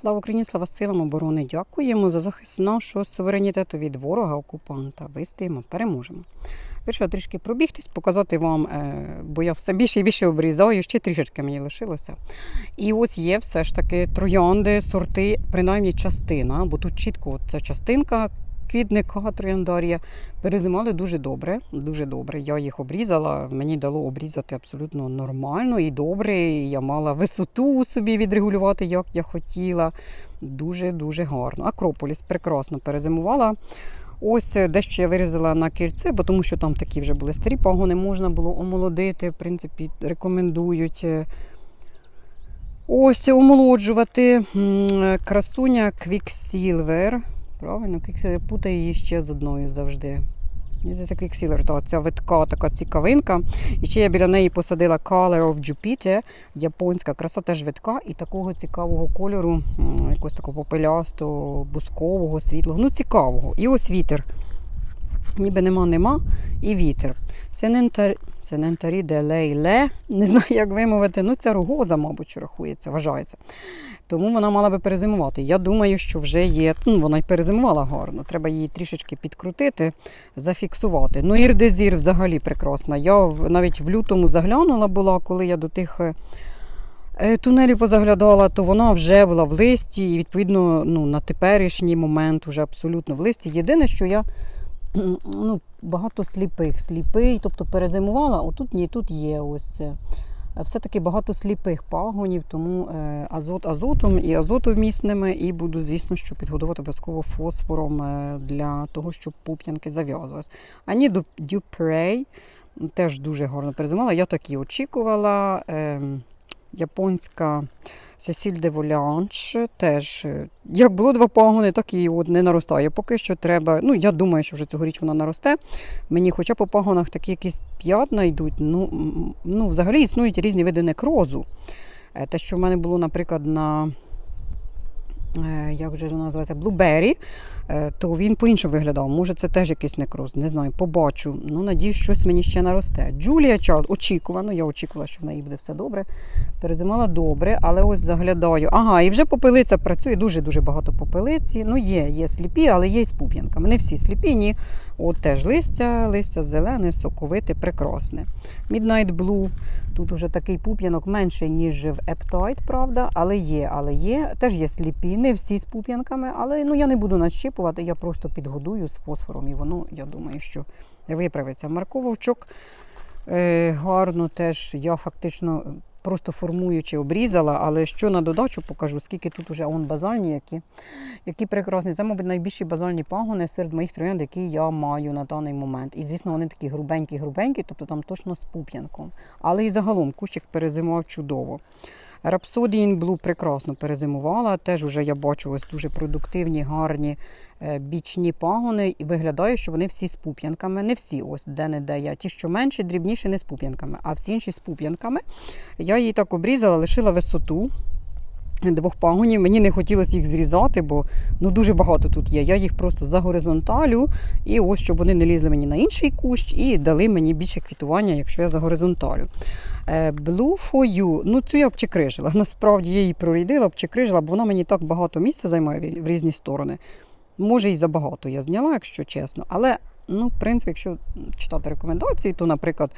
Слава Україні, слава силам оборони. Дякуємо за захист нашого суверенітету від ворога окупанта. Вистоїмо, переможемо. Вирішила трішки пробігтись, показати вам, е, бо я все більше і більше обрізаю, ще трішечки мені лишилося. І ось є все ж таки троянди, сорти, принаймні частина, бо тут чітко ця частинка. Квітника трояндарія перезимали дуже добре. Дуже добре. Я їх обрізала. Мені дало обрізати абсолютно нормально і добре. Я мала висоту собі відрегулювати, як я хотіла. Дуже дуже гарно. Акрополіс прекрасно перезимувала. Ось е, дещо я вирізала на кільце, бо тому що там такі вже були старі пагони, можна було омолодити. В принципі, рекомендують. е, Ось омолоджувати. Красуня Quicksilver. Правильно, Quicksilver. путаю її ще з одною завжди. Мені здається, Quicksilver, та ця витка така цікавинка. І ще я біля неї посадила Color of Jupiter, японська краса теж витка і такого цікавого кольору, якогось такого попелястого, бускового, світлого. Ну, цікавого. І ось вітер. Ніби нема, нема, і вітер. Сенентар... Сенентарі де лейле. Не знаю, як вимовити. Ну, це рогоза, мабуть, рахується, вважається. Тому вона мала би перезимувати. Я думаю, що вже є. Ну, вона й перезимувала гарно. Треба її трішечки підкрутити, зафіксувати. Ну, ірдезір взагалі прекрасна. Я навіть в лютому заглянула була, коли я до тих. е, е, Тунелів позаглядала, то вона вже була в листі, і відповідно ну, на теперішній момент вже абсолютно в листі. Єдине, що я ну, багато сліпих, сліпий, тобто перезимувала, отут ні, тут є ось це. Все-таки багато сліпих пагонів, тому е, азот азотом і азотовмісними, і буду, звісно, що підгодувати обов'язково фосфором е, для того, щоб пуп'янки зав'язувалися. Ані Дюпрей теж дуже гарно перезимувала. Я так і очікувала. Японська Сесіль де Волянш теж. е, Як було два пагони, так і от не наростає. Поки що треба. Ну, я думаю, що вже цьогоріч вона наросте. Мені хоча по пагонах такі якісь п'ятна йдуть. Ну, ну, взагалі існують різні види некрозу. Е, Те, що в мене було, наприклад, на. Е, Як же вона називається? Блубері, то він по-іншому виглядав. Може, це теж якийсь некроз, не знаю, побачу. Ну, надіюсь, щось мені ще наросте. Джулія Чалд, очікувано, я очікувала, що в неї буде все добре. Перезимала добре, але ось заглядаю. Ага, і вже попелиця працює, дуже-дуже багато попелиці. Ну, є, є сліпі, але є і з пуп'янками. Не всі сліпі, ні. От теж листя, листя зелене, соковите, прекрасне. Midnight Blue. Тут вже такий пуп'янок менший, ніж в Ептоїд, правда, але є, але є. Теж є сліпі, не всі з пуп'янками, але ну, я не буду нащіпувати, я просто підгодую з фосфором, і воно, я думаю, що виправиться. Маркововчок вовчок. гарно теж. Я фактично просто формуючи обрізала, але що на додачу покажу, скільки тут уже он базальні, які, які прекрасні. Це, мабуть, найбільші базальні пагони серед моїх троянд, які я маю на даний момент. І, звісно, вони такі грубенькі-грубенькі, тобто там точно з пуп'янком. Але і загалом кущик перезимував чудово. In Blue прекрасно перезимувала. Теж уже я бачу ось дуже продуктивні, гарні е, бічні пагони. І виглядає, що вони всі з пуп'янками. Не всі, ось де-не-де я. Ті, що менші, дрібніші, не з пуп'янками, а всі інші з пуп'янками. Я її так обрізала, лишила висоту. Двох пагонів. Мені не хотілося їх зрізати, бо ну дуже багато тут є. Я їх просто за горизонталю, і ось щоб вони не лізли мені на інший кущ і дали мені більше квітування, якщо я за горизонталю. Е, for you. Ну, цю я обчекрижила. Насправді я її прорідила, обчекрижила, бо вона мені так багато місця займає в різні сторони. Може, і забагато я зняла, якщо чесно. Але, ну, в принципі, якщо читати рекомендації, то, наприклад,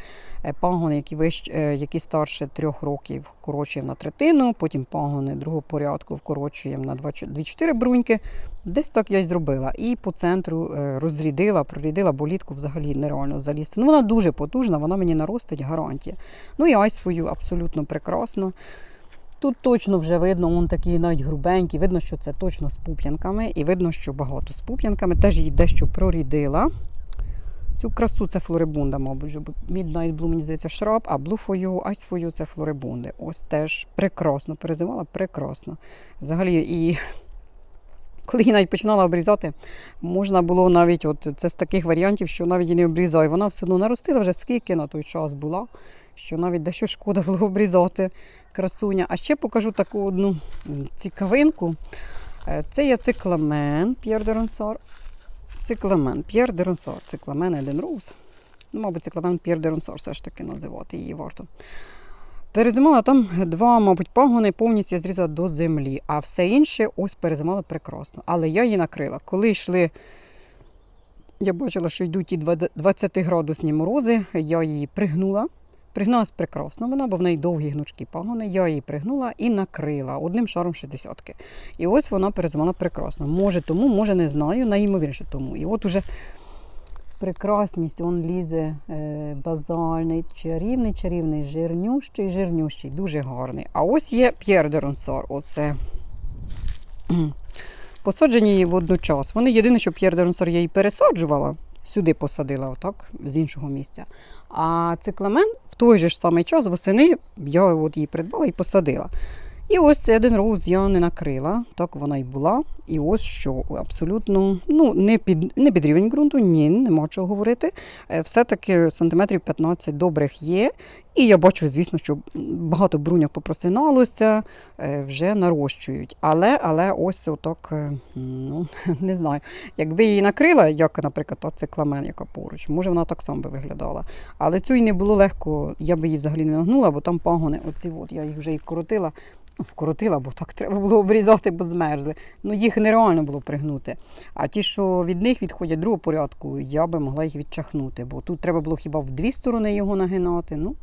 е, пагони, які вищ, е, які старше трьох років, вкорочуємо на третину, потім пагони другого порядку вкорочуємо на 2-4 бруньки. Десь так я й зробила. І по центру е, розрідила, прорідила, бо літку взагалі нереально залізти. Ну, вона дуже потужна, вона мені наростить гарантія. Ну і ай свою абсолютно прекрасно. Тут точно вже видно, он такі навіть грубенькі, видно, що це точно з пуп'янками, і видно, що багато з пуп'янками. Теж її дещо прорідила. Цю красу це флорибунда, мабуть. Midnight Blue, мені здається, шраб, а Blue for you, Ice for you це флорибунди. Ось теж прекрасно перезимала, прекрасно. Взагалі, і коли її навіть починала обрізати, можна було навіть, от це з таких варіантів, що навіть і не обрізаю. Вона все одно наростила вже скільки на той час була, що навіть дещо шкода було обрізати красуня. А ще покажу таку одну цікавинку. Е, Це є цикламен П'єр де Ронсор. Цикламен П'єр де Ронсор. Цикламен Еден Роуз. Ну, мабуть, цикламен П'єр де Ронсор все ж таки називати її варто. Перезимала там два, мабуть, пагони повністю я зрізала до землі, а все інше ось перезимала прекрасно. Але я її накрила. Коли йшли, я бачила, що йдуть і 20-градусні морози, я її пригнула. Пригналась прекрасно вона, бо в неї довгі гнучкі пагони. Я її пригнула і накрила одним шаром 60-ки. І ось вона перезимала прекрасно. Може тому, може не знаю, найімовірніше тому. І от уже прекрасність, он лізе е, базальний, чарівний, чарівний, жирнющий, жирнющий, дуже гарний. А ось є П'єр де Ронсор. Оце посаджені її водночас. Вони єдине, що П'єр де Ронсор я її пересаджувала, сюди посадила, отак, з іншого місця. А цикламен в той же ж самий час восени я от її придбала і посадила. І ось цей один роуз я не накрила, так вона і була. І ось що абсолютно ну, не під, не під рівень ґрунту, ні, нема чого говорити. Е, Все-таки сантиметрів 15 добрих є. І я бачу, звісно, що багато бруньок попросиналося, е, вже нарощують. Але, але ось отак, е, ну, не знаю. Якби її накрила, як, наприклад, та цикламен, яка поруч, може вона так само би виглядала. Але цю і не було легко, я би її взагалі не нагнула, бо там пагони, оці от, я їх вже і вкоротила. Ну, Вкоротила, бо так треба було обрізати, бо змерзли. Ну, їх нереально було пригнути. А ті, що від них відходять другого порядку, я би могла їх відчахнути, бо тут треба було хіба в дві сторони його нагинати. Ну,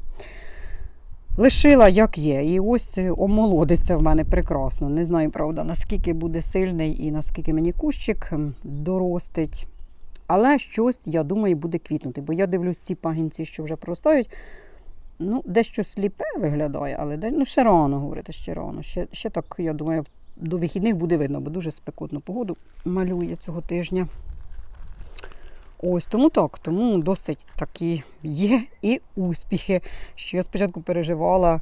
лишила як є. І ось е, омолодиться в мене прекрасно. Не знаю, правда, наскільки буде сильний і наскільки мені кущик доростить. Але щось, я думаю, буде квітнути. Бо я дивлюсь ці пагінці, що вже простають. Ну, дещо сліпе виглядає, але ну, ще рано говорити, ще рано. Ще, ще так, я думаю, до вихідних буде видно, бо дуже спекотну погоду малює цього тижня. Ось тому так, тому досить такі є і успіхи. Що я спочатку переживала,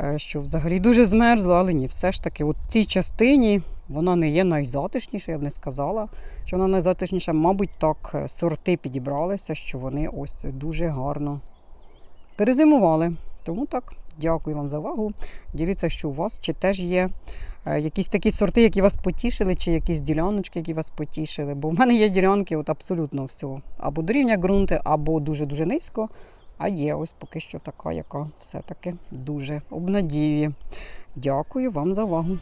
е, що взагалі дуже змерзла, але ні, все ж таки, от в цій частині вона не є найзатишніша, я б не сказала, що вона найзатишніша. Мабуть, так е, сорти підібралися, що вони ось дуже гарно перезимували. Тому так, дякую вам за увагу. Діліться, що у вас, чи теж є е, якісь такі сорти, які вас потішили, чи якісь діляночки, які вас потішили. Бо в мене є ділянки от абсолютно всього. Або до рівня ґрунти, або дуже-дуже низько. А є ось поки що така, яка все-таки дуже обнадіює. Дякую вам за увагу.